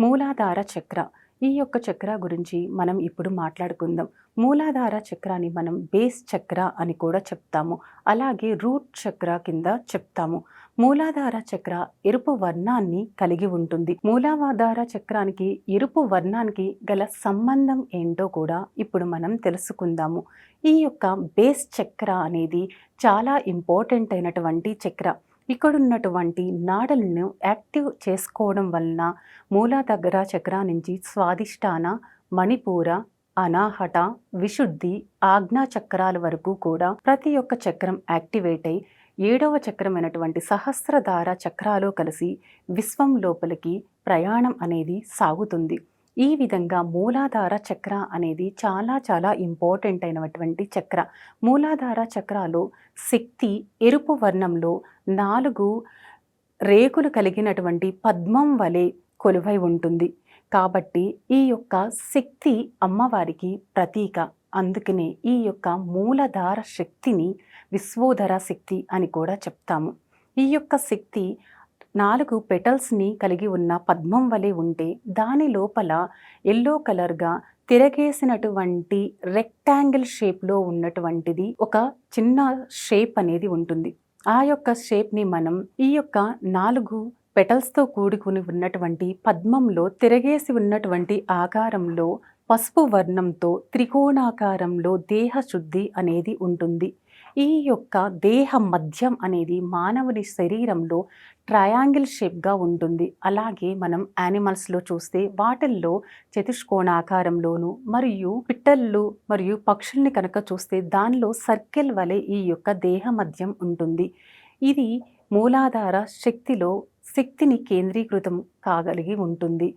మూలాధార చక్ర. ఈ యొక్క చక్ర గురించి మనం ఇప్పుడు మాట్లాడుకుందాం. మూలాధార చక్రాన్ని మనం బేస్ చక్ర అని కూడా చెప్తాము. అలాగే రూట్ చక్ర కింద చెప్తాము. మూలాధార చక్ర ఎరుపు వర్ణాన్ని కలిగి ఉంటుంది. మూలాధార చక్రానికి ఎరుపు వర్ణానికి గల సంబంధం ఏంటో కూడా ఇప్పుడు మనం తెలుసుకుందాము. ఈ యొక్క బేస్ చక్ర అనేది చాలా ఇంపార్టెంట్ అయినటువంటి చక్ర. ఇక్కడున్నటువంటి నాడలను యాక్టివ్ చేసుకోవడం వలన మూలా దగ్గర చక్ర నుంచి స్వాదిష్టాన మణిపూర అనాహట విశుద్ధి ఆజ్ఞా చక్రాల వరకు కూడా ప్రతి ఒక్క చక్రం యాక్టివేట్ అయి ఏడవ చక్రమైనటువంటి సహస్రధార చక్రాలు కలిసి విశ్వం లోపలికి ప్రయాణం అనేది సాగుతుంది. ఈ విధంగా మూలాధార చక్ర అనేది చాలా చాలా ఇంపార్టెంట్ అయినటువంటి చక్ర. మూలాధార చక్రాలు శక్తి ఎరుపు వర్ణంలో నాలుగు రేకులు కలిగినటువంటి పద్మం వలె కొలువై ఉంటుంది. కాబట్టి ఈ యొక్క శక్తి అమ్మవారికి ప్రతీక. అందుకనే ఈ యొక్క మూలధార శక్తిని విశ్వోధర శక్తి అని కూడా చెప్తాము. ఈ యొక్క శక్తి నాలుగు పెటల్స్ని కలిగి ఉన్న పద్మం వలె ఉంటే దాని లోపల ఎల్లో కలర్గా తిరగేసినటువంటి రెక్టాంగిల్ షేప్లో ఉన్నటువంటిది ఒక చిన్న షేప్ అనేది ఉంటుంది. ఆ యొక్క షేప్ని మనం ఈ యొక్క నాలుగు పెటల్స్తో కూడుకుని ఉన్నటువంటి పద్మంలో తిరగేసి ఉన్నటువంటి ఆకారంలో పసుపు వర్ణంతో త్రికోణాకారంలో దేహ శుద్ధి అనేది ఉంటుంది. ఈ యొక్క దేహ మధ్యం అనేది మానవుని శరీరంలో ట్రయాంగిల్ షేప్గా ఉంటుంది. అలాగే మనం యానిమల్స్లో చూస్తే వాటిల్లో చతుష్కోణాకారంలోను మరియు పిట్టళ్ళు మరియు పక్షుల్ని కనుక చూస్తే దానిలో సర్కిల్ వలె ఈ యొక్క దేహ మధ్యం ఉంటుంది. ఇది మూలాధార శక్తిలో శక్తిని కేంద్రీకృతం కాగలిగి ఉంటుంది.